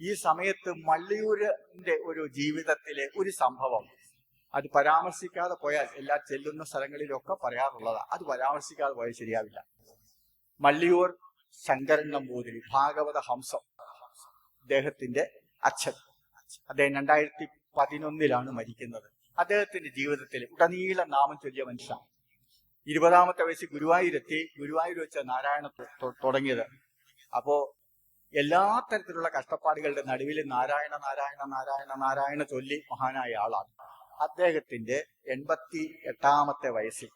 ഈ സമയത്ത് മള്ളിയൂരിന്റെ ഒരു ജീവിതത്തിലെ ഒരു സംഭവം. അത് പരാമർശിക്കാതെ പോയാൽ എല്ലാ ചെല്ലുന്ന സ്ഥലങ്ങളിലൊക്കെ പറയാറുള്ളതാണ് അത് പരാമർശിക്കാതെ പോയാൽ ശരിയാവില്ല. മള്ളിയൂർ ശങ്കരൻ നമ്പൂതിരി ഭാഗവത ഹംസം അദ്ദേഹത്തിന്റെ അച്ഛൻ. അദ്ദേഹം രണ്ടായിരത്തി പതിനൊന്നിലാണ് മരിക്കുന്നത്. അദ്ദേഹത്തിന്റെ ജീവിതത്തിൽ ഉടനീളം നാമം ചൊല്ലിയ മനുഷ്യനാണ് ഇരുപതാമത്തെ വയസ്സിൽ ഗുരുവായൂരെത്തി. ഗുരുവായൂർ വെച്ച നാരായണ തുടങ്ങിയത്. അപ്പോ എല്ലാ തരത്തിലുള്ള കഷ്ടപ്പാടുകളുടെ നടുവിൽ നാരായണ നാരായണ നാരായണ നാരായണ ചൊല്ലി മഹാനായ ആളാണ്. അദ്ദേഹത്തിന്റെ എൺപത്തി എട്ടാമത്തെ വയസ്സിൽ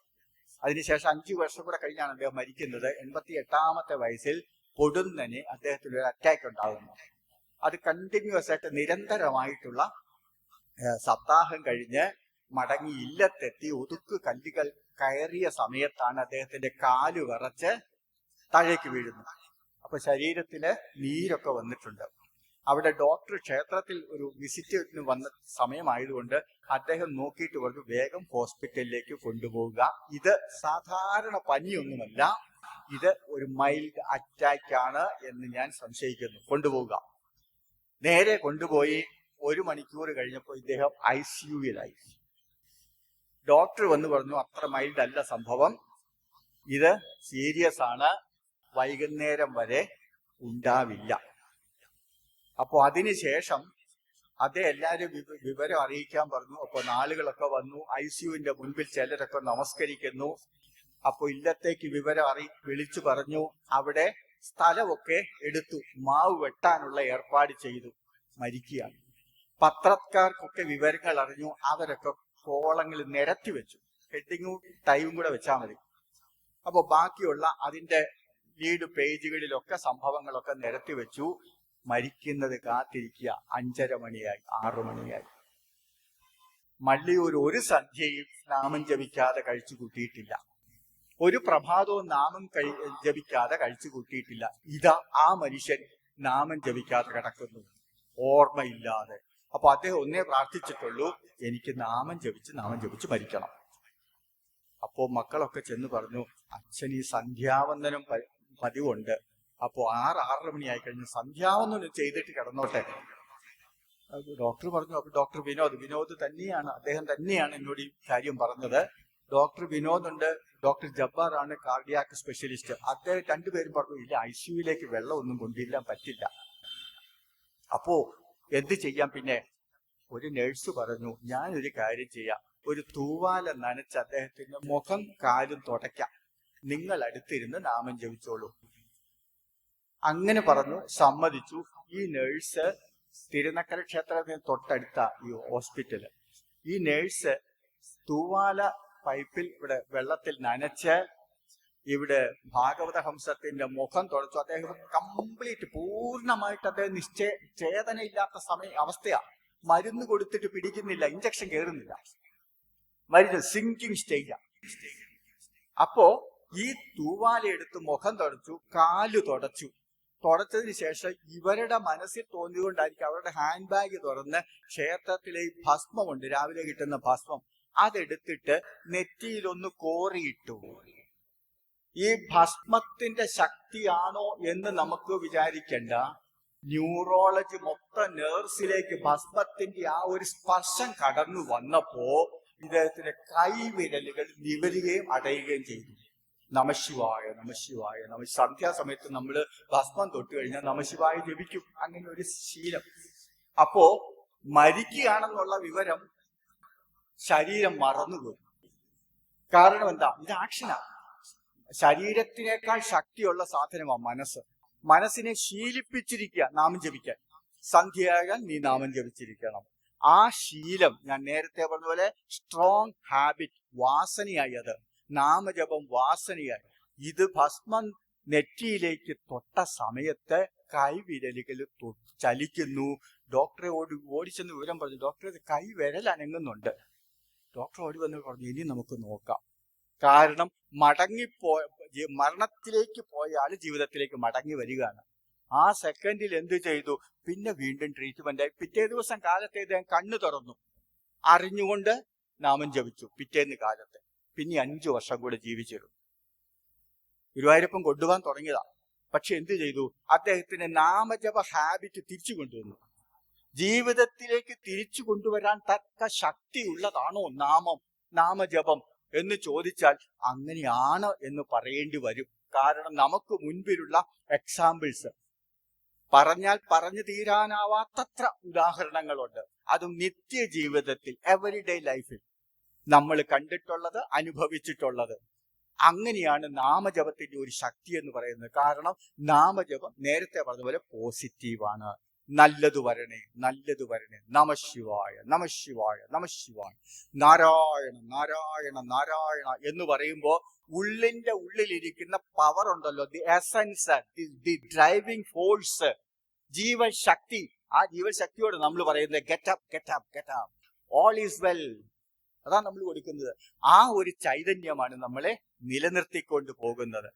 അതിനുശേഷം അഞ്ചു വർഷം കൂടെ കഴിഞ്ഞാണ് അദ്ദേഹം മരിക്കുന്നത്. എൺപത്തി എട്ടാമത്തെ വയസ്സിൽ പൊടുന്നന് അദ്ദേഹത്തിന് ഒരു അറ്റാക്ക് ഉണ്ടാകുന്നു അത് കണ്ടിന്യൂസ് ആയിട്ട് നിരന്തരമായിട്ടുള്ള സപ്താഹം കഴിഞ്ഞ് മടങ്ങി ഇല്ലത്തെത്തി ഒതുക്ക് കല്ലുകൾ കയറിയ സമയത്താണ് അദ്ദേഹത്തിന്റെ കാൽ വിറച്ച് താഴേക്ക് വീഴുന്നത്. അപ്പൊ ശരീരത്തിൽ നീരൊക്കെ വന്നിട്ടുണ്ട്. അവിടെ ഡോക്ടർ ക്ഷേത്രത്തിൽ ഒരു വിസിറ്റിന് വന്ന സമയമായതുകൊണ്ട് അദ്ദേഹം നോക്കിയിട്ട് പറഞ്ഞു വേഗം ഹോസ്പിറ്റലിലേക്ക് കൊണ്ടുപോവുക. ഇത് സാധാരണ പനിയൊന്നുമല്ല. ഇത് ഒരു മൈൽഡ് അറ്റാക്ക് ആണ് എന്ന് ഞാൻ സംശയിക്കുന്നു. കൊണ്ടുപോവുക. നേരെ കൊണ്ടുപോയി ഒരു മണിക്കൂർ കഴിഞ്ഞപ്പോൾ ഇദ്ദേഹം ഐ സിയുയിലായി ഡോക്ടർ വന്ന് പറഞ്ഞു അത്ര മൈൽഡ് അല്ല സംഭവം. ഇത് സീരിയസ് ആണ്. വൈകുന്നേരം വരെ ഉണ്ടാവില്ല. അപ്പോ അതിനുശേഷം അതേ എല്ലാവരും വിവരം അറിയിക്കാൻ പറഞ്ഞു. അപ്പൊ നാളുകളൊക്കെ വന്നു. ഐ സിയുവിന്റെ മുൻപിൽ ചിലരൊക്കെ നമസ്കരിക്കുന്നു. അപ്പൊ ഇല്ലത്തേക്ക് വിവരം അറി വിളിച്ചു പറഞ്ഞു. അവിടെ സ്ഥലമൊക്കെ എടുത്തു. മാവ് വെട്ടാനുള്ള ഏർപ്പാട് ചെയ്തു. മരിക്കുകയാണ്. പത്രക്കാർക്കൊക്കെ വിവരങ്ങൾ അറിഞ്ഞു. അവരൊക്കെ കോളങ്ങൾ നിരത്തി വെച്ചു. ഹെഡിങ്ങും ടൈവും കൂടെ വെച്ചാൽ മതി. അപ്പൊ ബാക്കിയുള്ള അതിന്റെ ലീഡ് പേജുകളിലൊക്കെ സംഭവങ്ങളൊക്കെ നിരത്തി വെച്ചു. മരിക്കുന്നത് കാത്തിരിക്കുക. അഞ്ചര മണിയായി ആറു മണിയായി. മല്ലിയൂർ ഒരു സന്ധ്യയും നാമം ജപിക്കാതെ കഴിച്ചു കൂട്ടിയിട്ടില്ല. ഒരു പ്രഭാതവും നാമം കഴി ജപിക്കാതെ കഴിച്ചു കൂട്ടിയിട്ടില്ല. ഇതാ ആ മനുഷ്യൻ നാമം ജപിക്കാതെ കിടക്കുന്നു. ഓർമ്മയില്ലാതെ. അപ്പൊ അദ്ദേഹം ഒന്നേ പ്രാർത്ഥിച്ചിട്ടുള്ളൂ എനിക്ക് നാമം ജപിച്ച് നാമം ജപിച്ച് മരിക്കണം. അപ്പോ മക്കളൊക്കെ ചെന്ന് പറഞ്ഞു അച്ഛൻ ഈ സന്ധ്യാവന്ദനം പതിവുണ്ട്. അപ്പോ ആറ് ആറര മണിയായി കഴിഞ്ഞ് സന്ധ്യാവന്ദനം ചെയ്തിട്ട് കിടന്നോട്ടെ. ഡോക്ടർ പറഞ്ഞു അപ്പൊ ഡോക്ടർ വിനോദ് വിനോദ് തന്നെയാണ് അദ്ദേഹം തന്നെയാണ് എന്നോട് ഈ കാര്യം പറഞ്ഞത്. ഡോക്ടർ വിനോദ് ഉണ്ട് ഡോക്ടർ ജബ്ബാർ ആണ് കാർഡിയാക്ക് സ്പെഷ്യലിസ്റ്റ്. അദ്ദേഹം രണ്ടുപേരും പറഞ്ഞു ഇല്ല ഐ സിയുയിലേക്ക് വെള്ളമൊന്നും കൊണ്ടുവരാൻ പറ്റില്ല. അപ്പോ എന്ത് ചെയ്യാം പിന്നെ? ഒരു നേഴ്സ് പറഞ്ഞു ഞാൻ ഒരു കാര്യം ചെയ്യാം. ഒരു തൂവാല നനച്ച് അദ്ദേഹത്തിന്റെ മുഖം കാലും തുടയ്ക്കാം. നിങ്ങൾ അടുത്തിരുന്ന് നാമം ജപിച്ചോളൂ. അങ്ങനെ പറഞ്ഞു സമ്മതിച്ചു. ഈ നേഴ്സ് തിരുനക്കര ക്ഷേത്രത്തിന് തൊട്ടടുത്ത ഈ ഹോസ്പിറ്റൽ ഈ നേഴ്സ് തൂവാല പൈപ്പിൽ ഇവിടെ വെള്ളത്തിൽ നനച്ച് ഇവിടെ ഭാഗവത ഹംസത്തിന്റെ മുഖം തുടച്ചു. അദ്ദേഹം കംപ്ലീറ്റ് പൂർണമായിട്ട് അദ്ദേഹം നിശ്ചയ ചേതനയില്ലാത്ത സമയ അവസ്ഥയാ. മരുന്ന് കൊടുത്തിട്ട് പിടിക്കുന്നില്ല ഇഞ്ചക്ഷൻ കയറുന്നില്ല മരുന്ന് സിങ്കിങ് സ്റ്റേജാ അപ്പോ ഈ തൂവാല എടുത്ത് മുഖം തുടച്ചു കാൽ തുടച്ചു. തുടച്ചതിന് ശേഷം ഇവരുടെ മനസ്സിൽ തോന്നിയതുകൊണ്ടായിരിക്കും അവരുടെ ഹാൻഡ് ബാഗ് തുറന്ന് ക്ഷേത്രത്തിലെ ഈ ഭസ്മമുണ്ട് രാവിലെ കിട്ടുന്ന ഭസ്മം. അതെടുത്തിട്ട് നെറ്റിയിലൊന്ന് കോറിയിട്ടു. ഈ ഭസ്മത്തിന്റെ ശക്തിയാണോ എന്ന് നമുക്ക് വിചാരിക്കണ്ട. ന്യൂറോളജി മൊത്തം നേഴ്സിലേക്ക് ഭസ്മത്തിന്റെ ആ ഒരു സ്പർശം കടന്നു വന്നപ്പോ ഇദ്ദേഹത്തിന്റെ കൈവിരലുകൾ നിവരുകയും അടയുകയും ചെയ്തു. നമശിവായ നമശിവായ. നമ സന്ധ്യാസമയത്ത് നമ്മൾ ഭസ്മം തൊട്ട് കഴിഞ്ഞാൽ നമശിവായ ജപിക്കും. അങ്ങനെ ഒരു ശീലം. അപ്പോ മരിക്കുകയാണെന്നുള്ള വിവരം ശരീരം മറന്നുപോയി. കാരണം എന്താ? ഇത് ആക്ഷനാ. ശരീരത്തിനേക്കാൾ ശക്തിയുള്ള സാധനമാണ് മനസ്സ്. മനസ്സിനെ ശീലിപ്പിച്ചിരിക്കുക നാമം ജപിക്കാൻ. സന്ധ്യയാകാൻ നീ നാമം ജപിച്ചിരിക്കണം. ആ ശീലം ഞാൻ നേരത്തെ പറഞ്ഞ പോലെ സ്ട്രോങ് ഹാബിറ്റ് വാസനയായി അത് നാമജപം വാസനയായി. ഇത് ഭസ്മം നെറ്റിയിലേക്ക് തൊട്ട സമയത്ത് കൈവിരലുകൾ ചലിക്കുന്നു. ഡോക്ടറെ ഓടി ഓടിച്ചെന്ന് വിവരം പറഞ്ഞു. ഡോക്ടറെ കൈവിരൽ അനങ്ങുന്നുണ്ട്. ഡോക്ടർ ഓടി വന്ന് പറഞ്ഞു ഇനി നമുക്ക് നോക്കാം. കാരണം മടങ്ങിപ്പോ മരണത്തിലേക്ക് പോയ ജീവിതത്തിലേക്ക് മടങ്ങി വരികയാണ്. ആ സെക്കൻഡിൽ എന്ത് ചെയ്തു? പിന്നെ വീണ്ടും ട്രീറ്റ്മെന്റ് ആയി. പിറ്റേ ദിവസം കാലത്തെ ഇദ്ദേഹം കണ്ണു തുറന്നു. അറിഞ്ഞുകൊണ്ട് നാമം ജപിച്ചു. പിറ്റേന്ന് കാലത്ത്. പിന്നെ അഞ്ചു വർഷം കൂടെ ജീവിച്ചിരുന്നു. ഗുരുവായൂരപ്പം കൊണ്ടുപോകാൻ തുടങ്ങിയതാ. പക്ഷെ എന്ത് ചെയ്തു? അദ്ദേഹത്തിന് നാമജപ ഹാബിറ്റ് തിരിച്ചു കൊണ്ടുവന്നു. ജീവിതത്തിലേക്ക് തിരിച്ചു കൊണ്ടുവരാൻ തക്ക ശക്തിയുള്ളതാണോ നാമം നാമജപം എന്ന് ചോദിച്ചാൽ അങ്ങനെയാണ് എന്ന് പറയേണ്ടി വരും. കാരണം നമുക്ക് മുൻപിലുള്ള എക്സാമ്പിൾസ് പറഞ്ഞാൽ പറഞ്ഞു തീരാനാവാത്തത്ര ഉദാഹരണങ്ങളുണ്ട്. അതും നിത്യ ജീവിതത്തിൽ എവറിഡേ ലൈഫിൽ നമ്മൾ കണ്ടിട്ടുള്ളത് അനുഭവിച്ചിട്ടുള്ളത്. അങ്ങനെയാണ് നാമജപത്തിന്റെ ഒരു ശക്തി എന്ന് പറയുന്നത്. കാരണം നാമജപം നേരത്തെ പറഞ്ഞതുപോലെ പോസിറ്റീവാണ്. നല്ലത് വരണേ നല്ലത് വരണേ. നമശിവായ നമശിവായ നമശിവായ നാരായണ നാരായണ നാരായണ എന്ന് പറയുമ്പോൾ ഉള്ളിന്റെ ഉള്ളിലിരിക്കുന്ന പവർ ഉണ്ടല്ലോ. The essence the driving force ജീവൻ ശക്തി. ആ ജീവൻ ശക്തിയോട് നമ്മൾ പറയുന്നത് get up get up get up all is well അതാണ് നമ്മൾ കൊടുക്കുന്നത്. ആ ഒരു ചൈതന്യമാണ് നമ്മളെ നിലനിർത്തിക്കൊണ്ട് പോകുന്നത്.